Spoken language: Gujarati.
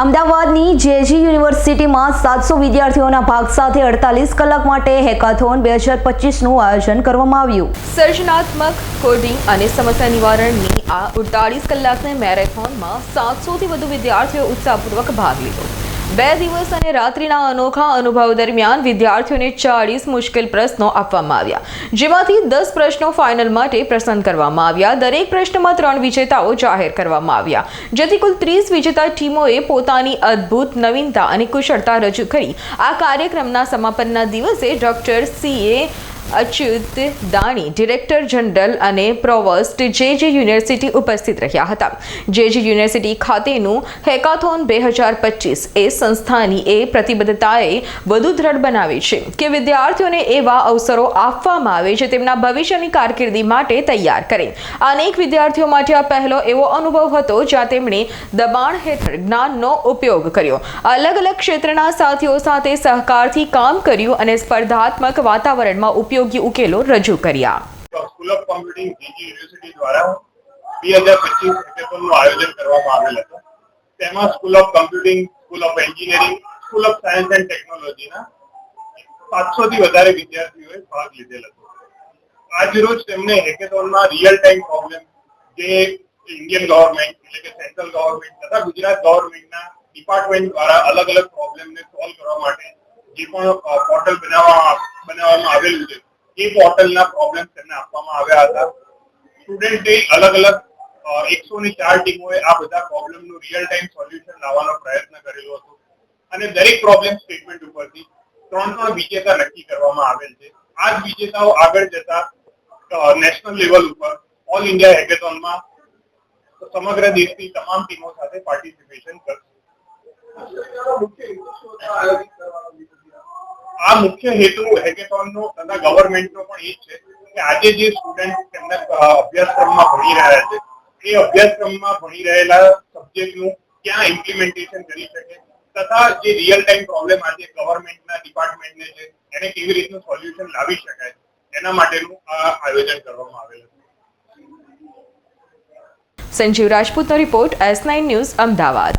અમદાવાદની જેજી યુનિવર્સિટીમાં સાતસો વિદ્યાર્થીઓના ભાગ સાથે અડતાલીસ કલાક માટે હેકાથોન બે હજાર પચીસનું આયોજન કરવામાં આવ્યું. સર્જનાત્મક, કોડિંગ અને સમસ્યા નિવારણની આ અડતાળીસ કલાકની મેરેથોનમાં સાતસોથી વધુ વિદ્યાર્થીઓએ ઉત્સાહપૂર્વક ભાગ લીધો. બે દિવસ અને રાત્રિના અનોખા અનુભવ દરમિયાન વિદ્યાર્થીઓને ચાળીસ મુશ્કેલ પ્રશ્નો આપવામાં આવ્યા, જેમાંથી દસ પ્રશ્નો ફાઇનલ માટે પસંદ કરવામાં આવ્યા. દરેક પ્રશ્નમાં ત્રણ વિજેતાઓ જાહેર કરવામાં આવ્યા, જેથી કુલ ત્રીસ વિજેતા ટીમોએ પોતાની અદ્ભુત નવીનતા અને કુશળતા રજૂ કરી. આ કાર્યક્રમના સમાપનના દિવસે doctor CA Achyut Dani, director general અને પ્રોવસ્ટ જે જે યુનિવર્સિટી ઉપસ્થિત રહ્યા હતા. જે જે યુનિવર્સિટી ખાતેનું હેકાથોન બે હજાર પચીસ એ સંસ્થાની એ પ્રતિબદ્ધતાએ વધુ દ્રઢ બનાવી છે કે વિદ્યાર્થીઓને એવા અવસરો આપવામાં આવે જે તેમના ભવિષ્યની કારકિર્દી માટે તૈયાર કરે. અનેક વિદ્યાર્થીઓ માટે આ પહેલો એવો અનુભવ હતો જ્યાં તેમણે દબાણ હેઠળ જ્ઞાનનો ઉપયોગ કર્યો. અલગ અલગ ક્ષેત્રના સાથીઓ સાથે સહકારથી કામ કર્યું અને સ્પર્ધાત્મક વાતાવરણમાં ઉપયોગી ઉકેલો રજૂ કર્યા. સ્કૂલ ઓફ યુનિવર્સિટી દ્વારા બે હજાર પચીસ હેકેથોનનું આયોજન કરવામાં આવેલ હતું. તેમાં school of computing school of engineering school of science and ટેકનોલોજીના સાતસો થી વધારે વિદ્યાર્થીઓએ ભાગ લીધેલ હતો. આજ રોજ તેમને હેકેથોનમાં રિયલ ટાઈમ પ્રોબ્લેમ જે ઇન્ડિયન ગવર્મેન્ટ એટલે કે સેન્ટ્રલ ગવર્મેન્ટ તથા ગુજરાત ગવર્મેન્ટના ડિપાર્ટમેન્ટ દ્વારા અલગ અલગ પ્રોબ્લેમને સોલ્વ કરવા માટે જે પણ પોર્ટલ બનાવવા બનાવવામાં આવેલું છે એ પોર્ટલના પ્રોબ્લેમ તેમને આપવામાં આવ્યા હતા. સ્ટુડન્ટે અલગ અલગ એકસો ની ચાર ટીમોએ આ બધા પ્રોબ્લેમનું રિયલ ટાઈમ સોલ્યુશન લાવવાનો પ્રયત્ન કરેલો હતો. અને દરેક પ્રોબ્લેમ સ્ટેટમેન્ટ ઉપરથી ત્રણ ત્રણ વિજેતા નક્કી કરવામાં આવેલ છે. આ જ વિજેતાઓ આગળ જતા નેશનલ લેવલ ઉપર ઓલ ઇન્ડિયા હેકેથોનમાં સમગ્ર દેશની તમામ ટીમો સાથે પાર્ટિસિપેશન કરશે. આ મુખ્ય હેતુ હેકેથોનનો તથા ગવર્મેન્ટનો પણ એ છે કે આજે જે સ્ટુડન્ટ તેમના અભ્યાસક્રમમાં ભણી રહ્યા છે, એ અભ્યાસક્રમમાં ભણી રહેલા સબ્જેક્ટનું ક્યાં ઇમ્પ્લિમેન્ટેશન કરી શકે તથા જે રિયલ ટાઈમ પ્રોબ્લેમ આજે ગવર્મેન્ટના ડિપાર્ટમેન્ટને છે, એને કેવી રીતનું સોલ્યુશન લાવી શકાય એના માટેનું આ આયોજન કરવામાં આવેલું Sanjeev રાજપૂતનો report S nine news Ahmedabad.